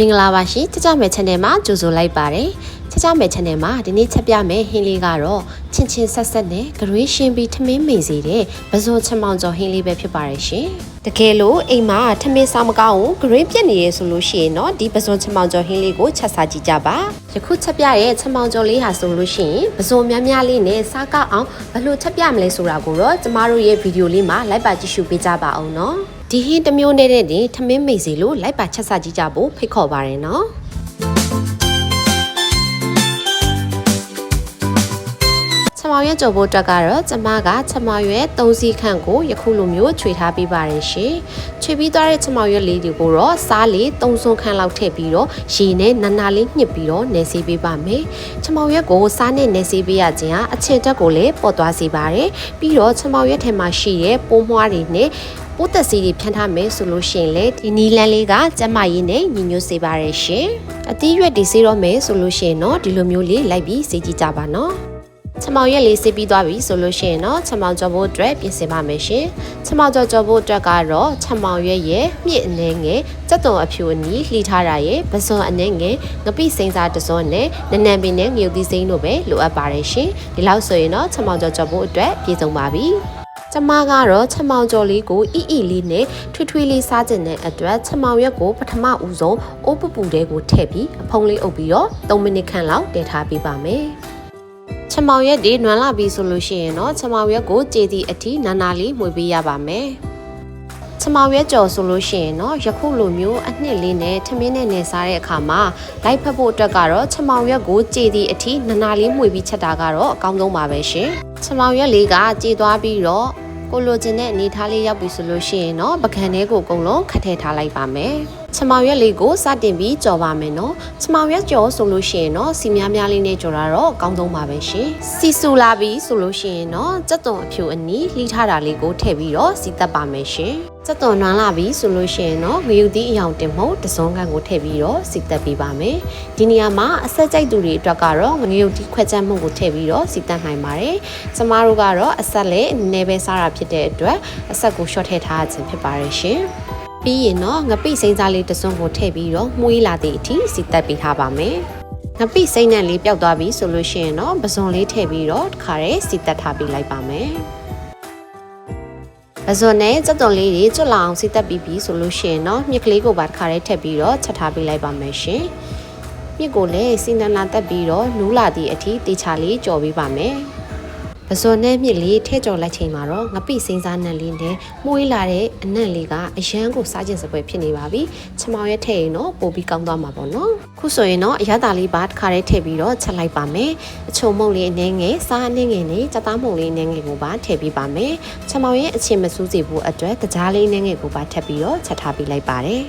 မင်္ဂလာပါရှင်ချကြမယ် channel မှာကြိုဆိုလိုက်ပါတယ်ချကြမယ် channel မှာဒီနေ့ချက်ပြမယ်ဟင်းလေးကတော့ချင်းချင်းဆက်ဆက်နဲ့ဂရွေးရှင်းပြီးထမင်းမိန်စေတဲ့ပဇွန်ချက်မောင်ကျော်ဟင်းလေးပဲဖြစ်ပါတယ်ရှင်တကယ်လို့အိမ်မှာထမင်းစားမကောင်းဘူးဂရွေးပြက်နေရဆိုလို့ရှိရင်တော့ဒီပဇွန်ချက်မောင်ကျော်ဟင်းလေးကိုချက်စားကြည့်ကြပါယခုချက်ပြရဲ့ချက်မောင်ကျော်လေးဟာဆိုလို့ရှိရင်ပဇွန်များများလေးနဲ့စားကောက်အောင်ဘယ်လိုချက်ပြမလဲဆိုတာကိုတော့ကျမတို့ရဲ့ဗီဒီယိုလေးမှာလိုက်ပါကြည့်ရှုပေးကြပါအောင်နော် ဒီဟင်းတစ်မျိုးနဲ့တဲ့ထမင်းမိန်စီလို့လိုက်ပါချက်စားကြည့်ကြဖို့ဖိတ်ခေါ်ပါရယ်နော်ချမောင်ရဲ့ကြော်ဖို့အတွက်ကတော့ကျမကချမောင်ရဲ့၃စီးခန့်ကိုယခုလိုမျိုးခြွေထားပေးပါတယ်ရှင်။ခြွေပြီးသွားတဲ့ချမောင်ရဲ့လေးတွေကိုတော့စားလေး၃စွန်းခန့်လောက်ထည့်ပြီးတော့ရေနဲ့နနာလေးညှစ်ပြီးတော့နယ်ဆေးပေးပါမယ်။ချမောင်ရဲ့ကိုစားနဲ့နယ်ဆေးပေးရခြင်းဟာအချင်တက်ကိုလည်းပေါ်သွားစေပါတယ်။ပြီးတော့ချမောင်ရဲ့ထဲမှာရှိတဲ့ပိုးမွှားတွေနဲ့ ပိုးသက်စီတွေဖြန်းထားမယ်ဆိုလို့ရှိရင်လေဒီနီလန်းလေးကကျမရည်နဲ့ညီညွတ်စေပါရရှင်အသီးရွက်တွေစေးတော့မယ်ဆိုလို့ရှိရင်တော့ဒီလိုမျိုးလေးလိုက်ပြီးစေးကြည့်ကြပါနော်ချမောင်ရက်လေးစေးပြီးသွားပြီဆိုလို့ရှိရင်တော့ချမောင်ကြော်ဖို့အတွက်ပြင်ဆင်ပါမယ်ရှင်ချမောင်ကြော်ကြော်ဖို့အတွက်ကတော့ချမောင်ရက်ရဲ့မြင့်အနေငယ်စက်တုံအဖြူအနီးလှီထားတာရဲ့ပစွန်အနေငယ်ငပိစိမ့်စားတစွန်နဲ့နနံပင်နဲ့ငရုတ်သီးစိမ့်တို့ပဲလိုအပ်ပါတယ်ရှင်ဒီလောက်ဆိုရင်တော့ချမောင်ကြော်ကြော်ဖို့အတွက်ပြည့်စုံပါပြီ ကျမကတော့ချက်မောင်ကျော်လေးကိုအီအီလေးနဲ့ထွေးထွေးလေးစားကျင်တဲ့အတွက်ချက်မောင်ရက်ကိုပထမဦးဆုံးအိုးပပူတဲကိုထည့်ပြီးအဖုံးလေးအုပ်ပြီးတော့3မိနစ်ခန့်လောက်တည်ထားပေးပါမယ်။ချက်မောင်ရက်ဒီနွမ်းလာပြီဆိုလို့ရှိရင်တော့ချက်မောင်ရက်ကိုကြေတီအထိနာနာလေးမှွေပေးရပါမယ်။ ချမောင်ရဲကြော်ဆိုလို့ရှိရင်တော့ယခုလိုမျိုးအနှစ်လေးနဲ့ထမင်းနဲ့နေစားတဲ့အခါမှာလိုက်ဖက်ဖို့အတွက်ကတော့ချမောင်ရက်ကိုကြေသည့်အထိနနာလေးမှွေပြီးချက်တာကတော့အကောင်းဆုံးပါပဲရှင်ချမောင်ရက်လေးကကြေသွားပြီးတော့ကိုလိုချင်တဲ့အနေထားလေးရောက်ပြီဆိုလို့ရှိရင်တော့ပကံထဲကိုအကုန်လုံးခတ်ထည့်ထားလိုက်ပါမယ် ချမောင်ရက်လေးကိုစတင်ပြီးကြော်ပါမယ်နော်ချမောင်ရက်ကြော်ဆိုလို့ရှိရင်တော့စီများများလေးနဲ့ကြော်တာတော့အကောင်းဆုံးပါပဲရှင်စီဆူလာပြီဆိုလို့ရှိရင်တော့စက်သွန်အဖြူအနီးလှီးထားတာလေးကိုထည့်ပြီးတော့စီတက်ပါမယ်ရှင်စက်သွန်နွမ်းလာပြီဆိုလို့ရှိရင်တော့ငရုတ်သီးအယောင်တင်မှုတစုံကန်ကိုထည့်ပြီးတော့စီတက်ပေးပါမယ်ဒီနေရာမှာအဆက်ကြိုက်သူတွေအတွက်ကတော့ငရုတ်သီးခွက်ချက်မှုကိုထည့်ပြီးတော့စီတက်နိုင်ပါတယ်ကျမတို့ကတော့အဆက်လည်းနည်းနည်းပဲစားတာဖြစ်တဲ့အတွက်အဆက်ကို short ထည့်ထားခြင်းဖြစ်ပါတယ်ရှင် ပြီးရင်တော့ငပိစိမ့်စားလေးတစ်စုံကိုထည့်ပြီးတော့မှုေးလာသည့်အထိစီတက်ပေးထားပါမယ်ငပိစိမ့်နဲ့လေးပျောက်သွားပြီဆိုလို့ရှိရင်တော့ပဇွန်လေးထည့်ပြီးတော့တခါတည်းစီတက်ထားပေးလိုက်ပါမယ်ပဇွန်နဲ့စက်သွန်လေးတွေကျွတ်လာအောင်စီတက်ပြီးပြီဆိုလို့ရှိရင်တော့မြစ်ကလေးကိုပါတခါတည်းထည့်ပြီးတော့ချက်ထားပေးလိုက်ပါမယ်ရှင်မြစ်ကိုလည်းစီနနာတက်ပြီးတော့နူးလာသည့်အထိတေချာလေးကြော်ပေးပါမယ် ပဇွန်နဲ့မြစ်လေးထဲကြော်လိုက်ချိန်မှာတော့ငပိစိမ့်စားနံလေးနဲ့မှုေးလာတဲ့အနံ့လေးကအရန်ကိုစားကျင်စပွဲဖြစ်နေပါပြီချမောင်ရဲ့ထည့်ရင်တော့ပိုပြီးကောင်းသွားမှာပေါ့နော်ခုဆိုရင်တော့အရသာလေးပါတစ်ခါတည်းထည့်ပြီးတော့ချက်လိုက်ပါမယ်အချုံမုံလေးအနေငယ်စားအနေငယ်နဲ့ကြက်သားမုံလေးအနေငယ်ကိုပါထည့်ပြီးပါမယ်ချမောင်ရဲ့အချင်းမစူးစေဖို့အတွက်ကြားလေးအနေငယ်ကိုပါထည့်ပြီးတော့ချက်ထားပေးလိုက်ပါတယ်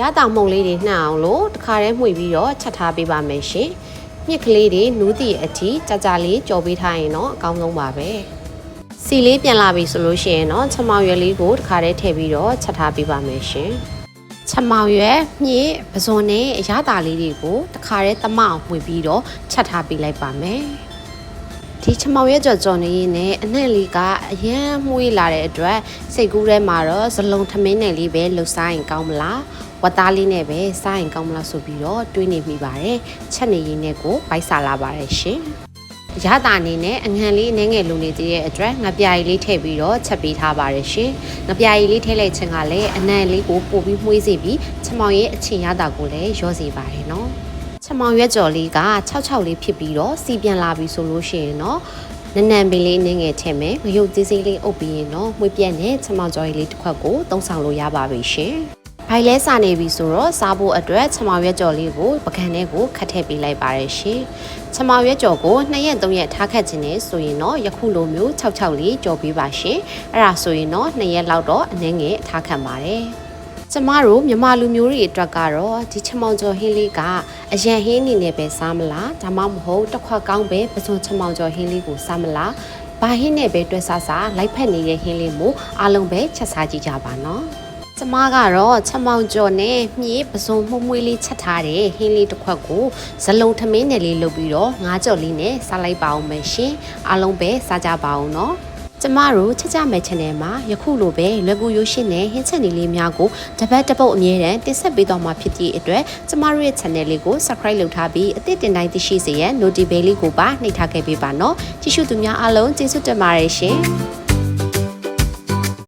ရတာမုံလေးတွေနှံ့အောင်လို့တစ်ခါတည်းမှွေပြီးတော့ချက်ထားပေးပါမယ်ရှင် မြစ်ကလေးတွေနူးတည်အထိကြကြလေးကြော်ပေးထားရင်တော့အကောင်းဆုံးပါပဲစီလေးပြန်လာပြီဆိုလို့ရှိရင်တော့ချက်မောင်ရွက်လေးကိုတစ်ခါတည်းထည့်ပြီးတော့ချက်ထားပေးပါမယ်ရှင်ချက်မောင်ရွက်မြစ်ပဇွန်နဲ့အရသာလေးတွေကိုတစ်ခါတည်းတမအောင်မှွေပြီးတော့ချက်ထားပေးလိုက်ပါမယ် ဒီချမောင်ရဲ့ကြော်ကြော်နေရင်နဲ့အနှံ့လေးကအရန်မှုေးလာတဲ့အတွက်စိတ်ကူးထဲမှာတော့ဇလုံးထမင်းနယ်လေးပဲလှူစားရင်ကောင်းမလားဝတ်သားလေးနဲ့ပဲစားရင်ကောင်းမလားဆိုပြီးတော့တွေးနေမိပါတယ်ချက်နေရင်းနဲ့ကိုပိုက်စားလာပါတယ်ရှင်ရတာအနေနဲ့အငံလေးအနေငယ်လုံနေသေးတဲ့အတွက်ငပြာရီလေးထည့်ပြီးတော့ချက်ပေးထားပါတယ်ရှင်ငပြာရီလေးထည့်လိုက်ခြင်းကလည်းအနံ့လေးကိုပို့ပြီးမှုေးစေပြီးချက်မောင်ရဲ့အချင်းရတာကိုလည်းရောစေပါတယ်နော်ချက် မောင်ရွက်ကြော်လေးက66လေးဖြစ်ပြီးတော့စီပြန်လာပြီဆိုလို့ရှိရင်တော့နနံပင်လေးနင်းငယ်ထည့်မယ်ငရုတ်သေးသေးလေးအုပ်ပြီးရင်တော့မှွေပြက်နဲ့ချက်မောင်ကြော်ရည်လေးတစ်ခွက်ကိုသုံးဆောင်လို့ရပါပြီရှင်ဘိုင်လဲစာနေပြီဆိုတော့စားဖို့အတွက်ချမောင်ရွက်ကြော်လေးကိုပကံထဲကိုခတ်ထည့်ပေးလိုက်ပါရရှင်ချမောင်ရွက်ကြော်ကို2ရက်3ရက်ထားခတ်ခြင်းနဲ့ဆိုရင်တော့ယခုလိုမျိုး66လေးကြော်ပေးပါရှင်အဲ့ဒါဆိုရင်တော့2ရက်လောက်တော့အနည်းငယ်ထားခတ်ပါတယ် ကျမတို့မြမလူမျိုးတွေအတွက်ကတော့ဒီချမောင်ကျော်ဟင်းလေးကအရန်ဟင်းအနေနဲ့ပဲစားမလားဒါမှမဟုတ်တစ်ခွက်ကောင်းပဲပစုံချမောင်ကျော်ဟင်းလေးကိုစားမလားဘာဟင်းနဲ့ပဲတွဲစားစားလိုက်ဖက်နေတဲ့ဟင်းလေးမို့အားလုံးပဲချက်စားကြည့်ကြပါနော်ကျမကတော့ချက်မောင်ကျော်နဲ့မြေပစုံမှုမွှေးလေးချက်ထားတဲ့ဟင်းလေးတစ်ခွက်ကိုဇလုံးထမင်းနယ်လေးလုပ်ပြီးတော့ငါးကြော်လေးနဲ့စားလိုက်ပါအောင်မယ်ရှင်အားလုံးပဲစားကြပါအောင်နော် ကျမတို့ချက်ကြမဲ့ channel မှာယခုလိုပဲလွယ်ကူရိုးရှင်းတဲ့ဟင်းချက်နေလေးများကိုတစ်ပတ်တစ်ပုတ်အမြဲတမ်းတင်ဆက်ပေးသွားမှာဖြစ်သည့်အတွက်ကျမတို့ရဲ့ channel လေးကို subscribe လုပ်ထားပြီးအသစ်တင်တိုင်းသိရှိစေရန် notification လေးကိုပါနှိပ်ထားခဲ့ပေးပါနော်ကြည့်ရှုသူများအားလုံးကျေးဇူးတင်ပါတယ်ရှင်